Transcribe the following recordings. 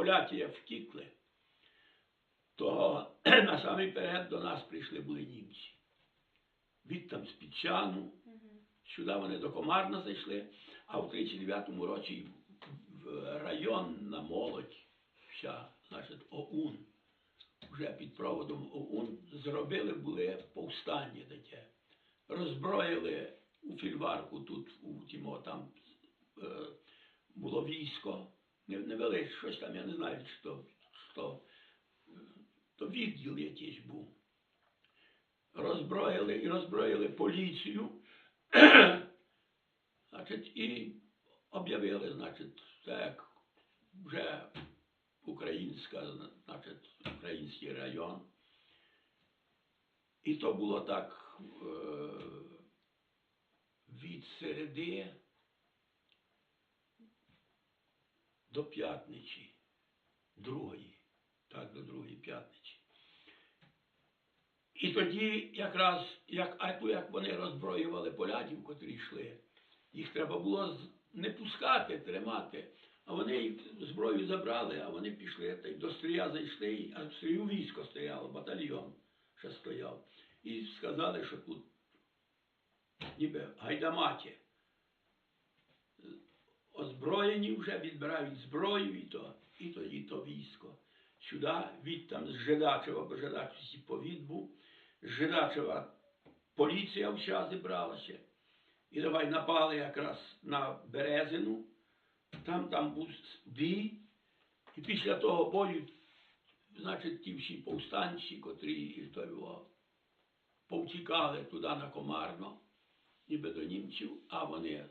поляки як втікли, то насамперед до нас прийшли були німці. Від там з Підчану, сюди вони до Комарна зайшли, а в 39-му році в районна молодь, вся, значить, ОУН, вже під проводом ОУН зробили були повстання таке. Роззброїли у фільварку тут, у Тімо, там е, було військо, не, невелике, щось там, я не знаю, що, е, то відділ якийсь був. Роззброїли і роззброїли поліцію, значить, і об'явили, значить, як вже українська, значить, український район. І то було так е, від середи до п'ятниці, другої, так, до другої п'ятниці. І тоді якраз, як, ту, як вони роззброювали поляків, котрі йшли, їх треба було не пускати, тримати. А вони зброю забрали, а вони пішли та й до стрія зайшли, а в стрію військо стояло, батальйон ще стояв. І сказали, що тут ніби гайдаматі. Озброєні вже відбирають зброю і то, і то, то військо. Сюди, від там з Жидачева, бо Жидач всі повід був, з Жидачева поліція вся зібралася. І давай напали якраз на Березину, там, там був бій, і після того бою, значить, ті всі повстанці, котрі його повтікали туди на Комарно, ніби до німців, а вони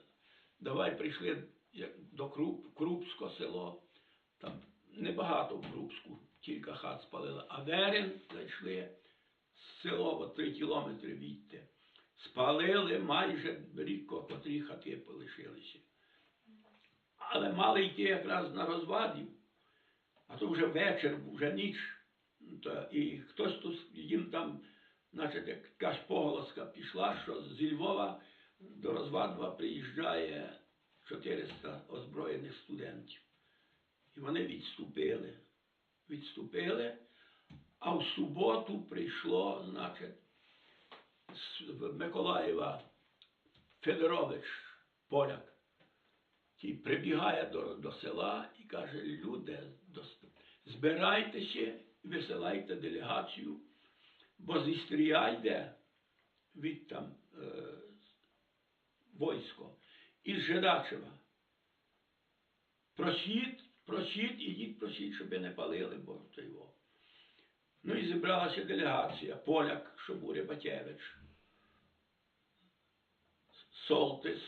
давай прийшли до Круп, Крупського село, там небагато в Крупську, кілька хат спалили, а Верен зайшли село от три кілометри відти. Спалили майже рідко котрі хати полишилися. Але мали йти якраз на розвадів, а то вже вечір, вже ніч. Та, і хтось тут їм там, значить, якась поголоска пішла, що зі Львова до розвадва приїжджає 400 озброєних студентів. І вони відступили. Відступили, а в суботу прийшло, значить, з Миколаєва Федорович, поляк. Ті прибігає до, до села і каже, люди, збирайтеся і висилайте делегацію, бо зі йде від там е, військо із Жидачева. Просіть, просіть, ідіть, просіть, щоб не палили, бо то його. Ну і зібралася делегація, поляк, Шобуря Батєвич, Солтис,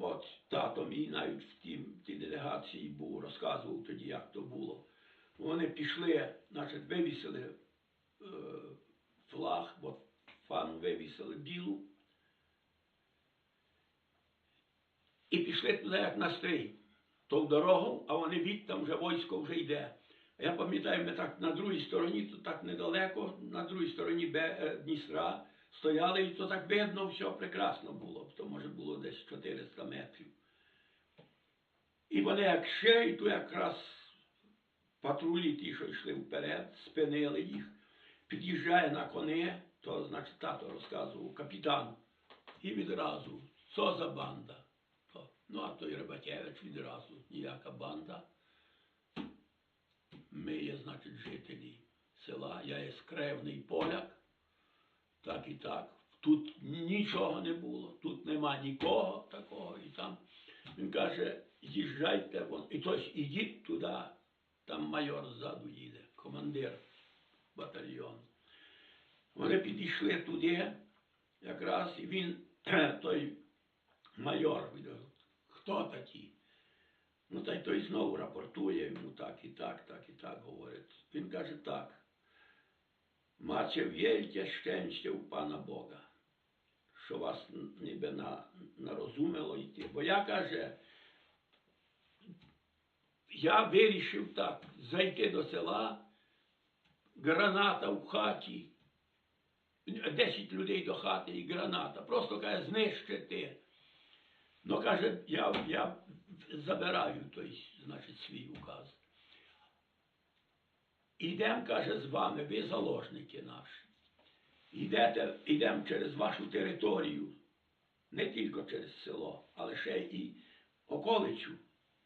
От тато мій навіть в тій, тій делегації був, розказував тоді, як то було. Вони пішли, значить, вивісили е, флаг, от фану вивісили білу. І пішли туди, як на стрій, то в дорогу, а вони від там вже військо вже йде. Я пам'ятаю, ми так на другій стороні, то так недалеко, на другій стороні е, Дністра стояли, і то так видно, все прекрасно було. То може було десь 400 метрів. І вони як ще, і то якраз патрулі ті, що йшли вперед, спинили їх, під'їжджає на коне, то значить тато розказував, капітан. І відразу, що за банда? Ну, а той Рибакевич відразу, ніяка банда. Ми є, значить, жителі села, я є скревний поляк, так і так. Тут нічого не було, тут нема нікого такого і там. Він каже, їжджайте вон. І тось ідіть туди, там майор ззаду їде, командир батальйону. Вони підійшли туди, якраз, і він, той майор, він каже, хто такі? Ну, та й той знову рапортує йому так і так, так і так говорить. Він каже так. Macie wielkie szczęście u Pana Boga, що вас ніби на, нарозуміло йти. Бо я каже, я вирішив так, зайти до села, граната в хаті, 10 людей до хати і граната. Просто каже, знищити. Ну, каже, я, я забираю, тобто значить, свій указ. Ідемо, каже, з вами, ви заложники наші. Йдемо через вашу територію, не тільки через село, але ще і околицю.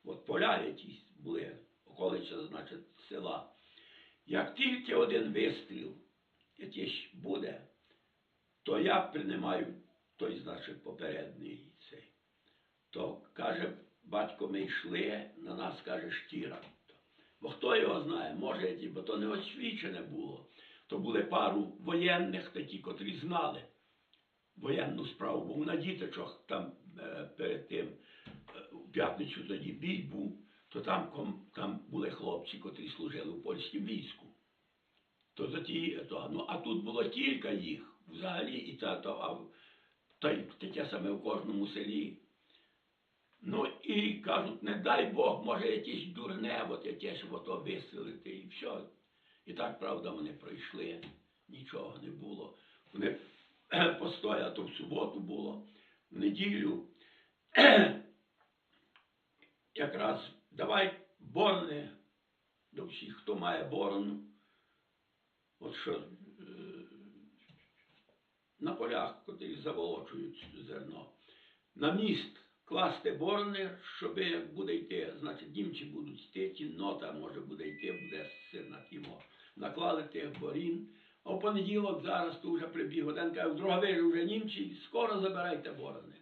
От поля якісь були, околиця, значить, села. Як тільки один вистріл якийсь буде, то я приймаю той, значить, попередній. То каже, батько, ми йшли, на нас каже штіра. Бо хто його знає, може, бо то не освічене було. То були пару воєнних такі, котрі знали воєнну справу, бо на діточок там е, перед тим е, у п'ятницю тоді бій був, то там, ком- там були хлопці, котрі служили у польському війську. То за ті, то, ну, а тут було кілька їх взагалі, і та, то, а, в- та й таке саме в кожному селі. Ну і кажуть, не дай Бог, може якесь дурне, якесь ото вистрелити і все. І так, правда, вони пройшли, нічого не було. Вони постояли, то в суботу було, в неділю. Якраз давай борни до всіх, хто має борну. От що е, на полях, котрі заволочують зерно, на міст класти борни, щоб буде йти, значить німці будуть йти, кіннота може буде йти, буде сина тімо. Наклали тих борін. В понеділок зараз тут вже прибіг один каже, друга вже німці, скоро забирайте борони.